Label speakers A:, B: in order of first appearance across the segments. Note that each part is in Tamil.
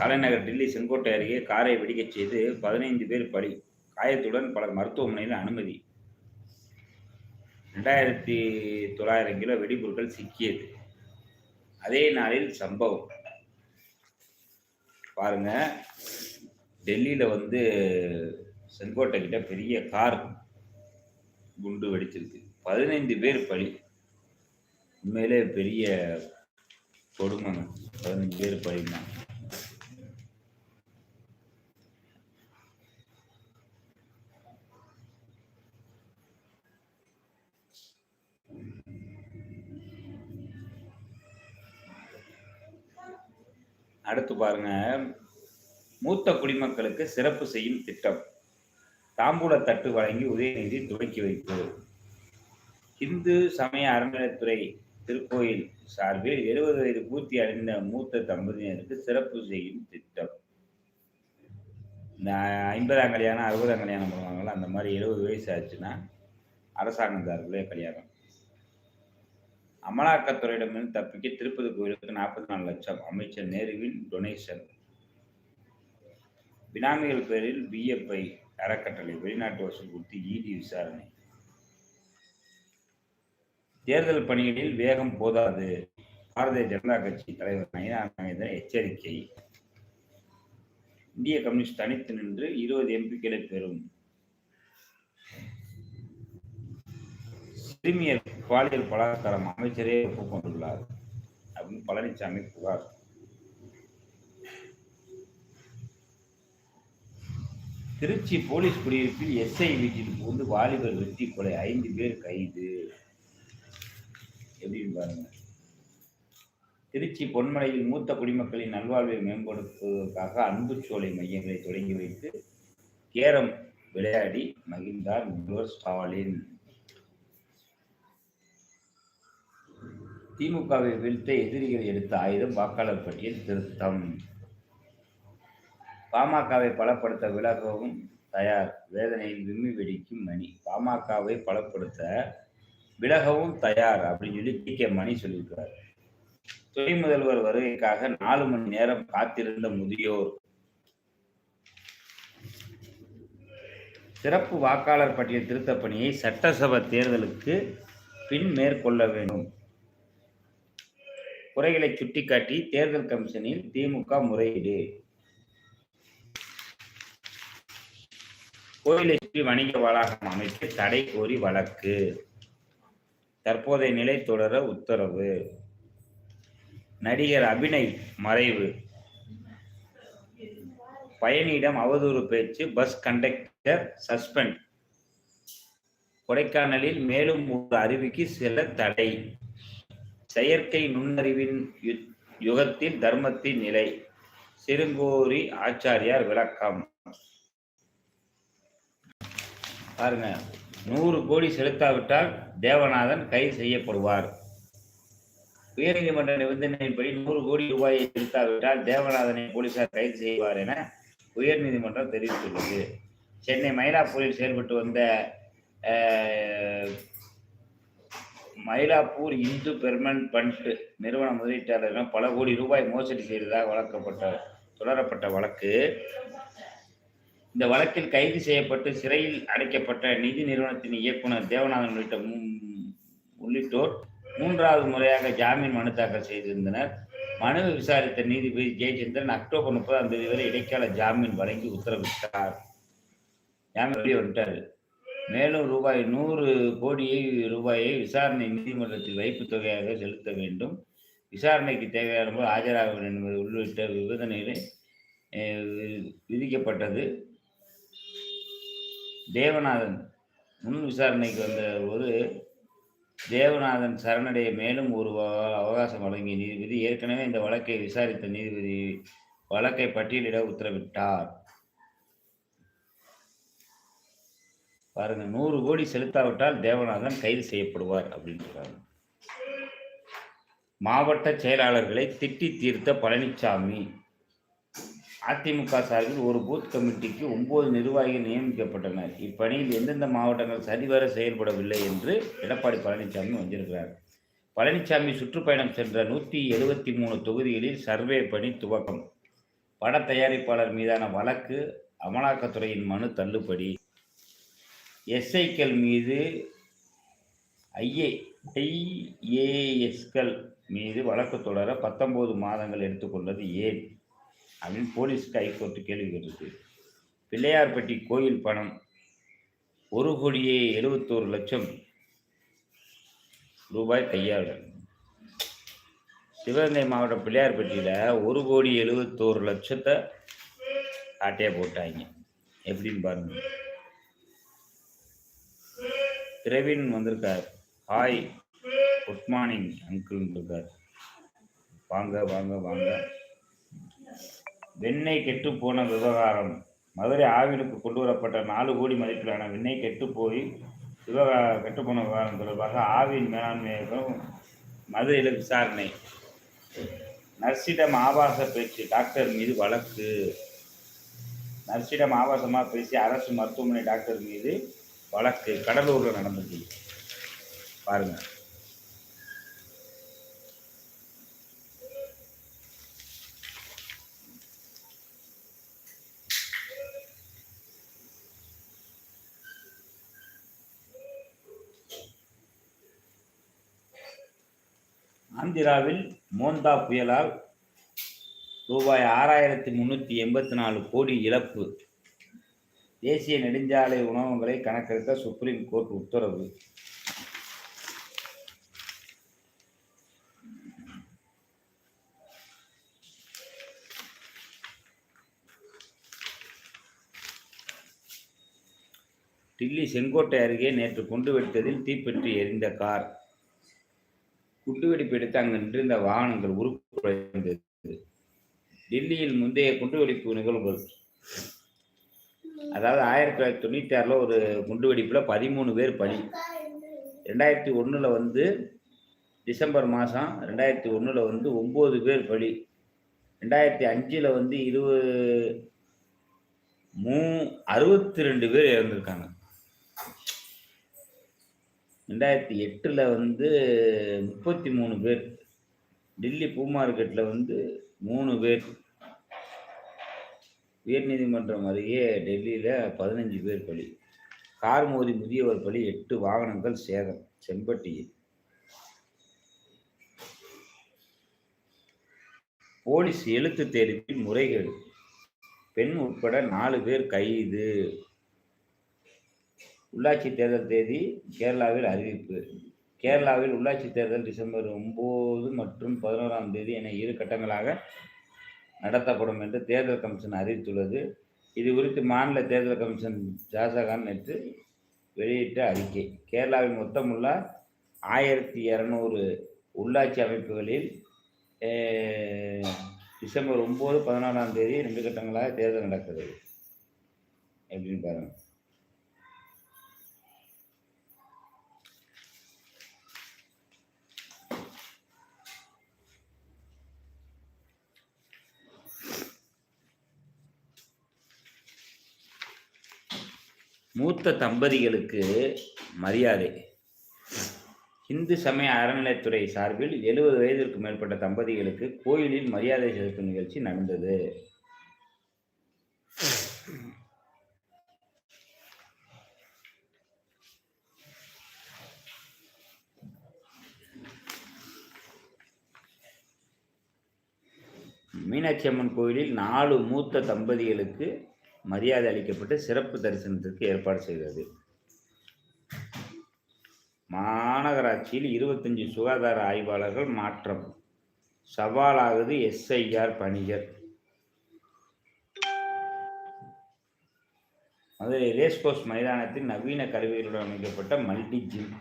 A: தலைநகர் டில்லி செங்கோட்டை அருகே காரை வெடிக்கச் செய்து பதினைந்து பேர் பலி. காயத்துடன் பலர் மருத்துவமனையில் அனுமதி. ரெண்டாயிரத்தி தொள்ளாயிரம் கிலோ வெடிபொருட்கள் சிக்கியது. அதே நாளில் சம்பவம். பாருங்க. டெல்லியில் வந்து செங்கோட்டை கிட்ட பெரிய கார் குண்டு வெடிச்சிருக்கு. பதினைந்து பேர் பலி. உண்மையிலே பெரிய கொடுமைங்க. பதினஞ்சு பேர் பலிதான். அடுத்து பாருங்க. மூத்த குடிமக்களுக்கு சிறப்பு செய்யும் திட்டம். தாம்பூல தட்டு வழங்கி உதயநிதி துவக்கி வைப்பு. இந்து சமய அறநிலைத்துறை திருக்கோயில் சார்பில் எழுபது வயது பூர்த்தி அடைந்த மூத்த தம்பதியினருக்கு சிறப்பு செய்யும் திட்டம். இந்த ஐம்பதாம் கல்யாணம் அறுபதாம் கல்யாணம் பண்ணுவாங்கல்ல அந்த மாதிரி எழுபது வயசு ஆச்சுன்னா அரசாங்கம் சார்பிலே கல்யாணம். அமலாக்கத்துறையிடமிருந்து தப்பிக்க திருப்பதி கோயிலுக்கு நாற்பத்தி நாலு லட்சம் அமைச்சர் நேருவின் டொனேஷன். பினாமிகள் பேரில் பிஎஃப்ஐ அறக்கட்டளை வெளிநாட்டு வசூல் குறித்து இடி விசாரணை. தேர்தல் பணிகளில் வேகம் போதாது. பாரதிய ஜனதா கட்சி தலைவர் நயனா நாகேந்திரன் எச்சரிக்கை. இந்திய கம்யூனிஸ்ட் தனித்து நின்று இருபது எம்பிக்களை பெறும். சிறுமியர் பாலியல் பலாத்காரம் அமைச்சரே ஒப்புக்கொண்டுள்ளார் அப்படின்னு பழனிசாமி புகார். திருச்சி போலீஸ் குடியிருப்பில் எஸ்ஐ வீட்டில் புகுந்து வாலிபர் வெட்டி கொலை ஐந்து பேர் கைது. எப்படின்னு பாருங்க. திருச்சி பொன்மலையில் மூத்த குடிமக்களின் நல்வாழ்வை மேம்படுத்துவதற்காக அன்பு சோலை மையங்களை தொடங்கி வைத்து கேரம் விளையாடி மகிழ்ந்தார் முதல்வர் ஸ்டாலின். திமுகவை வீழ்த்த எதிரிகள் எடுத்த ஆயுதம் வாக்காளர் பட்டியல் திருத்தம். பாமகவை பலப்படுத்த விலகவும் தயார். வேதனையில் விம்மி வெடிக்கும் மணி. பாமகவை பலப்படுத்த விலகவும் தயார் அப்படின்னு சொல்லி டி கே. மணி சொல்லியிருக்கிறார். துணை முதல்வர் வருகைக்காக நாலு மணி நேரம் காத்திருந்த முதியோர். சிறப்பு வாக்காளர் பட்டியல் திருத்தப் பணியை சட்டசபை தேர்தலுக்கு பின் மேற்கொள்ள வேண்டும். குறைகளை சுட்டிக்காட்டி தேர்தல் கமிஷனில் திமுக முறையீடு. கோயிலை சுற்றி வணிக வளாகம் அமைக்க தடை கோரி வழக்கு. தற்போதைய நிலை தொடர உத்தரவு. நடிகர் அபிநய் மறைவு. பயணியிடம் அவதூறு பேச்சு பஸ் கண்டக்டர் சஸ்பெண்ட். கொடைக்கானலில் மேலும் ஒரு அருவிக்கு செல்ல தடை. செயற்கை நுண்ணறிவின் யு- யுகத்தில் தர்மத்தின் நிலை. சிறுங்கோரி ஆச்சாரியார் விளக்கம். பாருங்க நூறு கோடி செலுத்தாவிட்டால் தேவநாதன் கைது செய்யப்படுவார். உயர்நீதிமன்ற நிபந்தனையின்படி நூறு கோடி ரூபாயை செலுத்தாவிட்டால் தேவநாதனை போலீசார் கைது செய்வார் என உயர்நீதிமன்றம் தெரிவித்துள்ளது. சென்னை மயிலாப்பூரில் செயல்பட்டு வந்த மயிலாப்பூர் இந்து பெர்மன் பண்ட் நிறுவன முதலீட்டாளர்கள் பல கோடி ரூபாய் மோசடி செய்ததாக வழக்கப்பட்ட தொடரப்பட்ட வழக்கு. இந்த வழக்கில் கைது செய்யப்பட்டு சிறையில் அடைக்கப்பட்ட நிதி நிறுவனத்தின் இயக்குனர் தேவநாதன் உள்ளிட்ட உள்ளிட்டோர் மூன்றாவது முறையாக ஜாமீன் மனு தாக்கல் செய்திருந்தனர். மனுவை விசாரித்த நீதிபதி ஜெயச்சந்திரன் அக்டோபர் முப்பதாம் தேதி வரை இடைக்கால ஜாமீன் வழங்கி உத்தரவிட்டார். ஜாமீன் வெளியே வந்துட்டார். மேலும் ரூபாய் நூறு கோடியை ரூபாயை விசாரணை நீதிமன்றத்தில் வைப்பு தொகையாக செலுத்த வேண்டும். விசாரணைக்கு தேவையான போது ஆஜராக வேண்டும் என்பது உள்ளிட்ட நிபந்தனைகளை விதிக்கப்பட்டது. தேவநாதன் முன் விசாரணைக்கு வந்த போது தேவநாதன் சரணடைய மேலும் ஒரு அவகாசம் வழங்கிய நீதிபதி ஏற்கனவே இந்த வழக்கை விசாரித்த நீதிபதி வழக்கை பட்டியலிட உத்தரவிட்டார். பாருங்க நூறு கோடி செலுத்தாவிட்டால் தேவநாதன் கைது செய்யப்படுவார் அப்படின்னு சொல்றாங்க. மாவட்ட செயலாளர்களை திட்டி தீர்த்த பழனிசாமி அதிமுக சார்பில் ஒரு பூத் கமிட்டிக்கு ஒன்பது நிர்வாகிகள் நியமிக்கப்பட்டனர். இப்பணியில் எந்தெந்த மாவட்டங்கள் சரிவர செயல்படவில்லை என்று எடப்பாடி பழனிசாமி வந்திருக்கிறார் பழனிசாமி சுற்றுப்பயணம் சென்ற நூற்றி எழுபத்தி மூணு தொகுதிகளில் சர்வே பணி துவக்கம். பட தயாரிப்பாளர் மீதான வழக்கு அமலாக்கத்துறையின் மனு தள்ளுபடி. எஸ்ஐக்கள் மீது ஐஏ ஐஏஎஸ்கள் மீது வழக்கு தொடர பத்தொம்போது மாதங்கள் எடுத்துக்கொண்டது ஏன்? அப்படின்னு போலீஸ்க்கு ஹைகோர்ட்டு கேள்வி கேட்டிருக்கு. பிள்ளையார்பட்டி கோயில் பணம் ஒரு கோடியே எழுபத்தோரு லட்சம் ரூபாய் கையாளர் சிவகங்கை மாவட்டம் பிள்ளையார்பட்டியில் ஒரு கோடி எழுபத்தோரு லட்சத்தை ஆட்டையாக போட்டாங்க. எப்படின்னு பாருங்கள் பிரவீன் வந்திருக்கார். ஹாய் குட் மார்னிங் அங்கிள் இருக்கார் வாங்க வாங்க வாங்க. வெண்ணெய் கெட்டு போன விவகாரம். மதுரை ஆவினுக்கு கொண்டு வரப்பட்ட நாலு கோடி மதிப்பிலான வெண்ணெய் கெட்டு போய் விவகா கெட்டு போன விவகாரம் தொடர்பாக ஆவின் மேலாண்மையகம் மதுரையில் விசாரணை. நர்சிடம் ஆபாச பேச்சு டாக்டர் மீது வழக்கு. நர்சிடம் ஆபாசமாக பேசி அரசு மருத்துவமனை டாக்டர் மீது வழக்கு கடலூரில் நடந்தது பாருங்க. ஆந்திராவில் மோந்தா புயலால் ரூபாய் ஆறாயிரத்தி முந்நூற்றி எண்பத்தி நாலு கோடி இழப்பு. தேசிய நெடுஞ்சாலை உணவங்களை கணக்கெடுக்க சுப்ரீம் கோர்ட் உத்தரவு. டில்லி செங்கோட்டை அருகே நேற்று குண்டு வெடித்ததில் தீப்பற்றி எரிந்த கார். குண்டுவெடிப்பு எடுத்து அங்கு நின்றிருந்த வாகனங்கள் உருக்குலைந்தது டெல்லியில் முந்தைய குண்டுவெடிப்பு நிகழ்வுகள் அதாவது ஆயிரத்தி தொள்ளாயிரத்தி தொண்ணூற்றி ஆறில் ஒரு குண்டுவெடிப்பில் பதிமூணு பேர் பலி. ரெண்டாயிரத்தி ஒன்றில் வந்து டிசம்பர் மாதம் ரெண்டாயிரத்தி ஒன்றில் வந்து ஒம்பது பேர் பலி. ரெண்டாயிரத்தி அஞ்சில் வந்து இருபது மூ அறுபத்தி ரெண்டு பேர் இறந்துருக்காங்க. ரெண்டாயிரத்தி எட்டில் வந்து முப்பத்தி மூணு பேர். டெல்லி பூ மார்க்கெட்டில் வந்து மூணு பேர். உயர்நீதிமன்றம் அருகே டெல்லியில் பதினஞ்சு பேர் பலி. கார் மோதி முதியவர் பலி எட்டு வாகனங்கள் சேதம் செம்பட்டியில் போலீஸ் எழுத்து தேர்வில் முறைகேடு. பெண் உட்பட நாலு பேர் கைது. உள்ளாட்சி தேர்தல் தேதி கேரளாவில் அறிவிப்பு. கேரளாவில் உள்ளாட்சி தேர்தல் டிசம்பர் ஒம்பது மற்றும் பதினோராம் தேதி என இரு கட்டங்களாக நடத்தப்படும் என்று தேர்தல் கமிஷன் அறிவித்துள்ளது. இது குறித்து மாநில தேர்தல் கமிஷன் ஜாசகான் நேற்று வெளியிட்ட அறிக்கை. கேரளாவில் மொத்தமுள்ள ஆயிரத்தி இரநூறு உள்ளாட்சி அமைப்புகளில் டிசம்பர் ஒம்பது பதினாலாம் தேதி ரெண்டு கட்டங்களாக தேர்தல் நடக்கிறது. எப்படின்னு பாருங்கள் மூத்த தம்பதிகளுக்கு மரியாதை. இந்து சமய அறநிலைத்துறை சார்பில் எழுபது வயதிற்கு மேற்பட்ட தம்பதிகளுக்கு கோயிலில் மரியாதை செலுத்தும் நிகழ்ச்சி நடந்தது. மீனாட்சி அம்மன் கோயிலில் நாலு மூத்த தம்பதிகளுக்கு மரியாதை அளிக்கப்பட்டு சிறப்பு தரிசனத்திற்கு ஏற்பாடு செய்தது. மாநகராட்சியில் இருபத்தஞ்சு சுகாதார ஆய்வாளர்கள் மாற்றம். சவாலாகுது எஸ்ஐஆர் பணிகள். மதுரை ரேஸ்கோர்ஸ் மைதானத்தில் நவீன கருவிகளுடன் அமைக்கப்பட்ட மல்டி ஜிம்.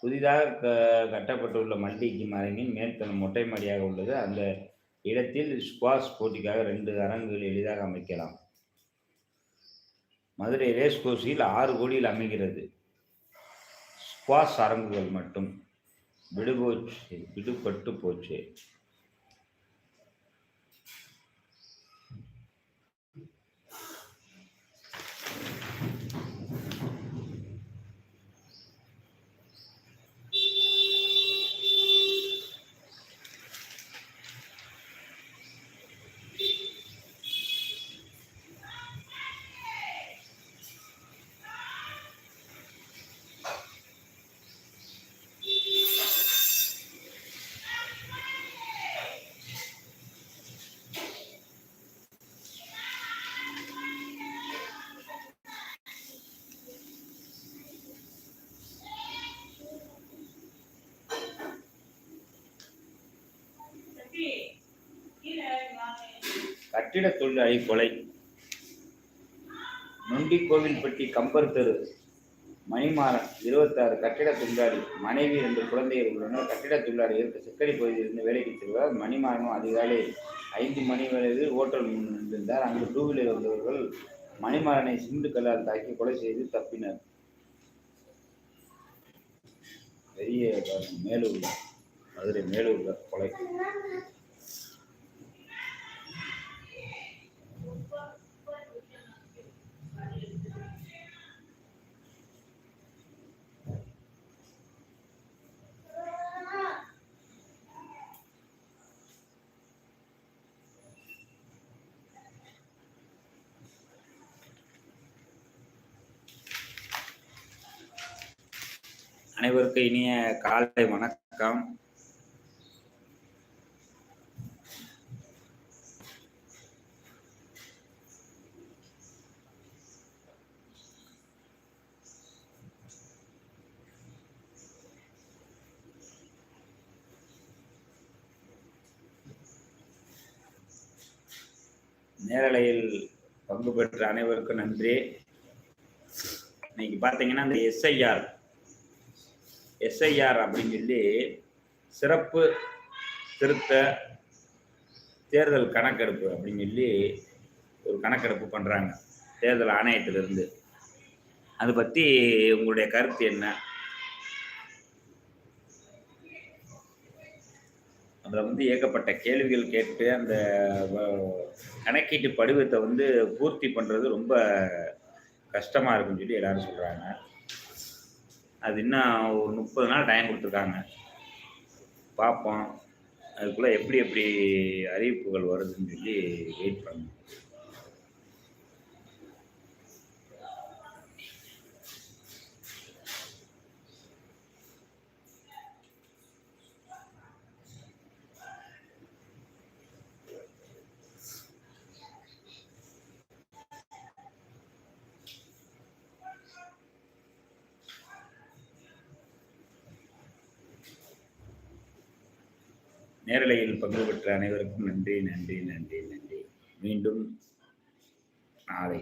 A: புதிதாக க கட்டப்பட்டுள்ள மல்டி ஜிம் அரங்கின் மேல்தளம் மொட்டை மாடியாக உள்ளது. அந்த இடத்தில் ஸ்குவாஷ் போட்டிக்காக ரெண்டு அரங்குகள் எளிதாக அமைக்கலாம். மதுரை ரேஸ் கோர்ஸில் ஆறு கோடியில் அமைகிறது. ஸ்குவாஷ் அரங்குகள் மட்டும் விடுபோச்சு விடுபட்டு போச்சு. கட்டிட தொழிலாளி கொலை. நொண்டி கோவில்பட்டி கம்பர் தெரு மணிமாறன் இருபத்தாறு கட்டிட தொழிலாளி மனைவி ரெண்டு குழந்தைகள் உள்ளனர். கட்டிட தொழிலாளிகளுக்கு சிக்கடி பகுதியிலிருந்து வேலைக்கு செல்வார். மணிமாறனும் அதிகாலை ஐந்து மணி வரையில் ஓட்டல் முன் நின்றிருந்தார் அங்கு டூ வீலர் வந்தவர்கள் மணிமாறனை சிந்து கல்லால் தாக்கி கொலை செய்து தப்பினர். பெரிய மேலூர்ல மதுரை மேலூர்ல கொலை. அனைவருக்கும் இனிய காலை வணக்கம். நேரலையில் பங்கு பெற்ற அனைவருக்கும் நன்றி. இன்னைக்கு பார்த்தீங்கன்னா இந்த எஸ்ஐஆர் எஸ்ஐஆர் அப்படின்னு சொல்லி சிறப்பு திருத்த தேர்தல் கணக்கெடுப்பு அப்படின்னு சொல்லி ஒரு கணக்கெடுப்பு பண்ணுறாங்க தேர்தல் ஆணையத்திலிருந்து. அதை பற்றி உங்களுடைய கருத்து என்ன? அதில் வந்து ஏகப்பட்ட கேள்விகள் கேட்டு அந்த கணக்கீட்டு படிவத்தை வந்து பூர்த்தி பண்ணுறது ரொம்ப கஷ்டமாக இருக்குன்னு சொல்லி எல்லாரும் சொல்கிறாங்க அது இன்னும் ஒரு முப்பது நாள் டைம் கொடுத்துருக்காங்க. பார்ப்போம். அதுக்குள்ளே எப்படி எப்படி அறிவிப்புகள் வருதுன்னு சொல்லி வெயிட் பண்ணணும் நேரலையில் பங்கு பெற்ற அனைவருக்கும் நன்றி நன்றி நன்றி நன்றி. மீண்டும் நாளை